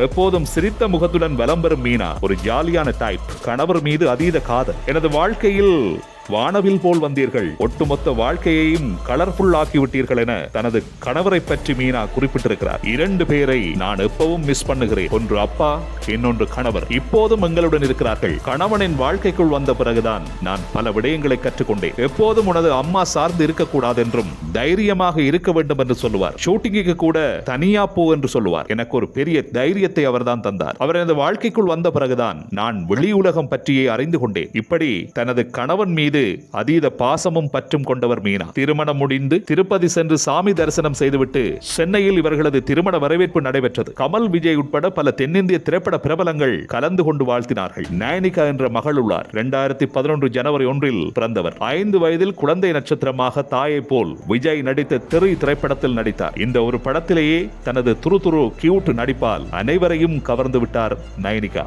எப்போதும் சிரித்த முகத்துடன் வலம் வரும் மீனா. ஒரு ஜாலியான டைப் கணவர் மீது அதீத காதல். எனது வாழ்க்கையில் வானவில் போல் வந்தீர்கள். ஒட்டுமொத்த வாழ்க்கையையும் கலர்ஃபுல் ஆக்கிவிட்டீர்கள் என தனது கணவரை பற்றி மீனா குறிப்பிட்டிருக்கிறார். இரண்டு பேரை நான் எப்பவும் மிஸ் பண்ணுகிறேன். ஒன்று அப்பா இன்னொன்று கணவர். இப்போதும் எங்களுடன் இருக்கிறார்கள். கணவனின் வாழ்க்கைக்குள் வந்த பிறகுதான் நான் பல விடயங்களை கற்றுக்கொண்டேன். எப்போதும் உனது அம்மா சார்ந்து இருக்கக்கூடாது என்றும் தைரியமாக இருக்க வேண்டும் என்று சொல்லுவார். ஷூட்டிங்குக்கு கூட தனியா போ என்று சொல்லுவார். எனக்கு ஒரு பெரிய தைரியத்தை அவர்தான் தந்தார். அவர் எனது வாழ்க்கைக்குள் வந்த பிறகுதான் நான் வெளி உலகம் பற்றியே அறிந்து கொண்டேன். இப்படி தனது கணவன் மீது மீது அதீத பாசமும் பற்றும் கொண்டவர் மீனா. திருமணம் முடிந்து திருப்பதி சென்று சாமி தரிசனம் செய்துவிட்டு சென்னையில் இவர்களது திருமண வரவேற்பு நடைபெற்றது. கமல் விஜய் உட்பட பல தென்னிந்திய திரைப்பட பிரபலங்கள் கலந்து கொண்டு வாழ்த்தினார்கள். நயனிகா என்ற மகள் உள்ளார். இரண்டாயிரத்தி பதினொன்று ஜனவரி ஒன்றில் பிறந்தவர். ஐந்து வயதில் குழந்தை நட்சத்திரமாக தாயை போல் விஜய் நடித்த திரு திரைப்படத்தில் நடித்தார். இந்த ஒரு படத்திலேயே தனது துரு துரு கியூட் நடிப்பால் அனைவரையும் கவர்ந்து விட்டார் நயனிகா.